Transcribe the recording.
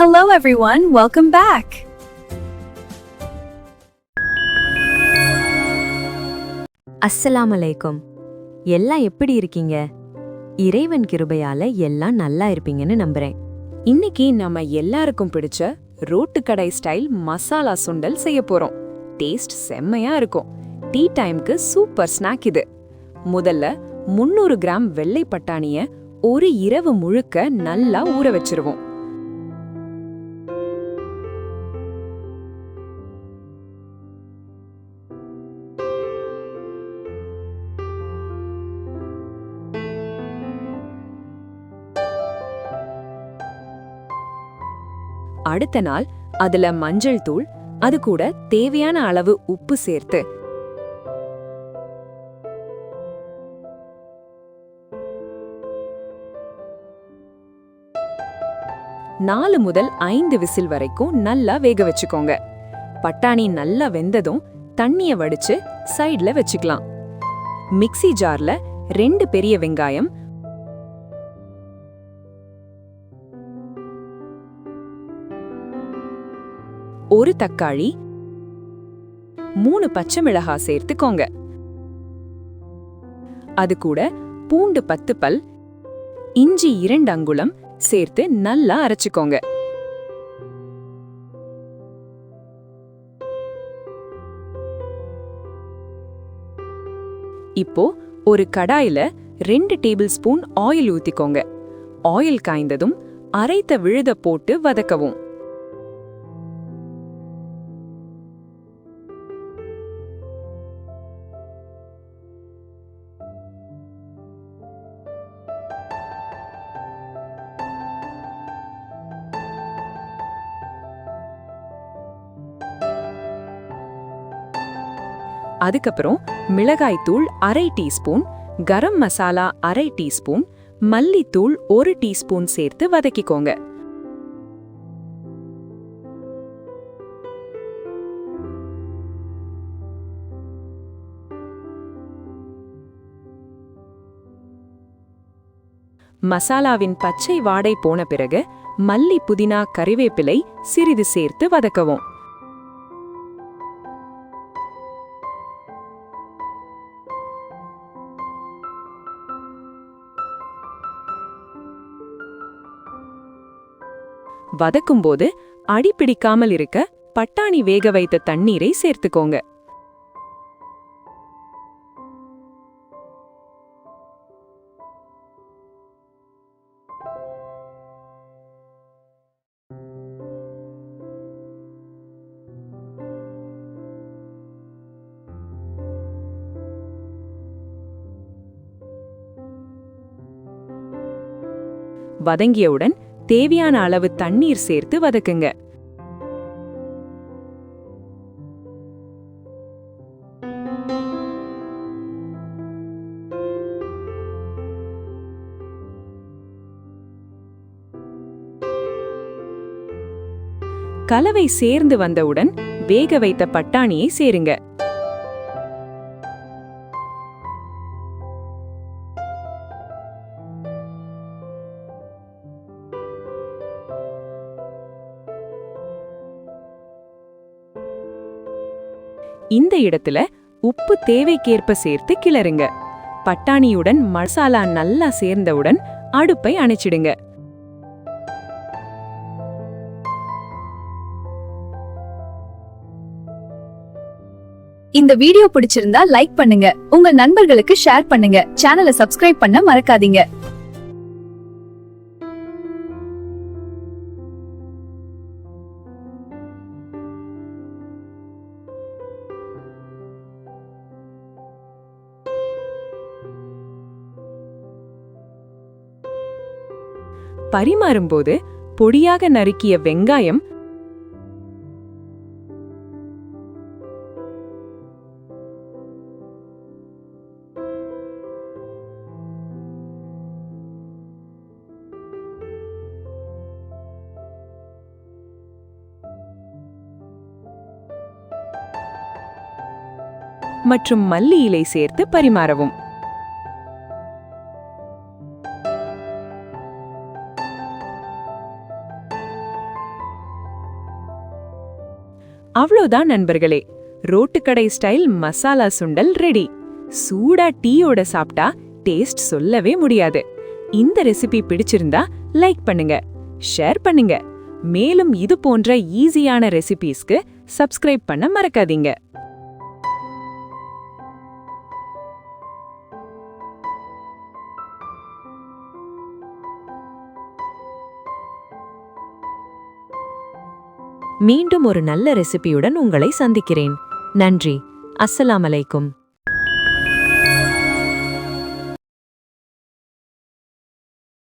Hello everyone, welcome back. அஸ்ஸலாம் அலைக்கும் எல்லாம் எப்படி இருக்கீங்க? இறைவன் கிருபையால எல்லாம் நல்லா இருப்பீங்கன்னு நம்புறேன். இன்னைக்கு நம்ம எல்லாருக்கும் பிடிச்ச ரோட்டு கடை ஸ்டைல் மசாலா சுண்டல் செய்ய போறோம். டேஸ்ட் செம்மையா இருக்கும். டீ டைம்க்கு சூப்பர் ஸ்நாக் இது. முதல்ல 300 கிராம் வெள்ளை பட்டாணிய ஒரு இரவு முழுக்க நல்லா ஊற வச்சிருவோம். அடுத்த நாள் அதுல மஞ்சள் தூள் அது கூட தேவையான அளவு உப்பு சேர்த்து. நாலு முதல் ஐந்து விசில் வரைக்கும் நல்லா வேக வச்சுக்கோங்க. பட்டாணி நல்லா வெந்ததும் தண்ணிய வடிச்சு சைடுல வச்சுக்கலாம். மிக்ஸி ஜார்ல ரெண்டு பெரிய வெங்காயம் ஒரு தக்காளி மூணு பச்சை மிளகாய் சேர்த்துக்கோங்க. அது கூட பூண்டு பத்து பல் இஞ்சி இரண்டு அங்குளம் சேர்த்து நல்லா அரைச்சுக்கோங்க. இப்போ ஒரு கடாயில ரெண்டு டேபிள் ஸ்பூன் ஆயில் ஊத்திக்கோங்க. ஆயில் காய்ந்ததும் அரைத்த விழுத போட்டு வதக்கவும். அதுக்கப்புறம் மிளகாய்த்தூள் அரை டீஸ்பூன் கரம் மசாலா அரை டீஸ்பூன் மல்லித்தூள் ஒரு டீஸ்பூன் சேர்த்து வதக்கிக்கோங்க. மசாலாவின் பச்சை வாடை போன பிறகு மல்லி புதினா கறிவேப்பிலை சிறிது சேர்த்து வதக்கவும். வதக்கும்போது அடி பிடிக்காமல் இருக்க பட்டாணி வேக வைத்த தண்ணீரை சேர்த்துக்கோங்க. வதங்கியவுடன் தேவையான அளவு தண்ணீர் சேர்த்து வதக்குங்க. கலவை சேர்ந்து வந்தவுடன் வேக வைத்த பட்டாணியை சேருங்க. இந்த இடத்துல உப்பு தேவைக்கேற்ப சேர்த்து கிளறுங்க. பட்டாணியுடன் மசாலா நல்லா சேர்ந்தவுடன் அடுப்பை அணைச்சிடுங்க. இந்த வீடியோ பிடிச்சிருந்தா லைக் பண்ணுங்க. உங்க நண்பர்களுக்கு ஷேர் பண்ணுங்க. சேனலை சப்ஸ்கிரைப் பண்ண மறக்காதீங்க. பரிமாறும்போது பொடியாக நறுக்கிய வெங்காயம் மற்றும் மல்லி இலை சேர்த்து பரிமாறவும். அவ்வளோதான் நண்பர்களே. ரோட்டுக்கடை ஸ்டைல் மசாலா சுண்டல் ரெடி. சூடா டீயோட சாப்பிட்டா டேஸ்ட் சொல்லவே முடியாது. இந்த ரெசிபி பிடிச்சிருந்தா லைக் பண்ணுங்க ஷேர் பண்ணுங்க. மேலும் இது போன்ற ஈஸியான ரெசிபீஸ்க்கு சப்ஸ்கிரைப் பண்ண மறக்காதீங்க. மீண்டும் ஒரு நல்ல ரெசிபியுடன் உங்களை சந்திக்கிறேன். நன்றி. அஸ்ஸலாமலைக்கும்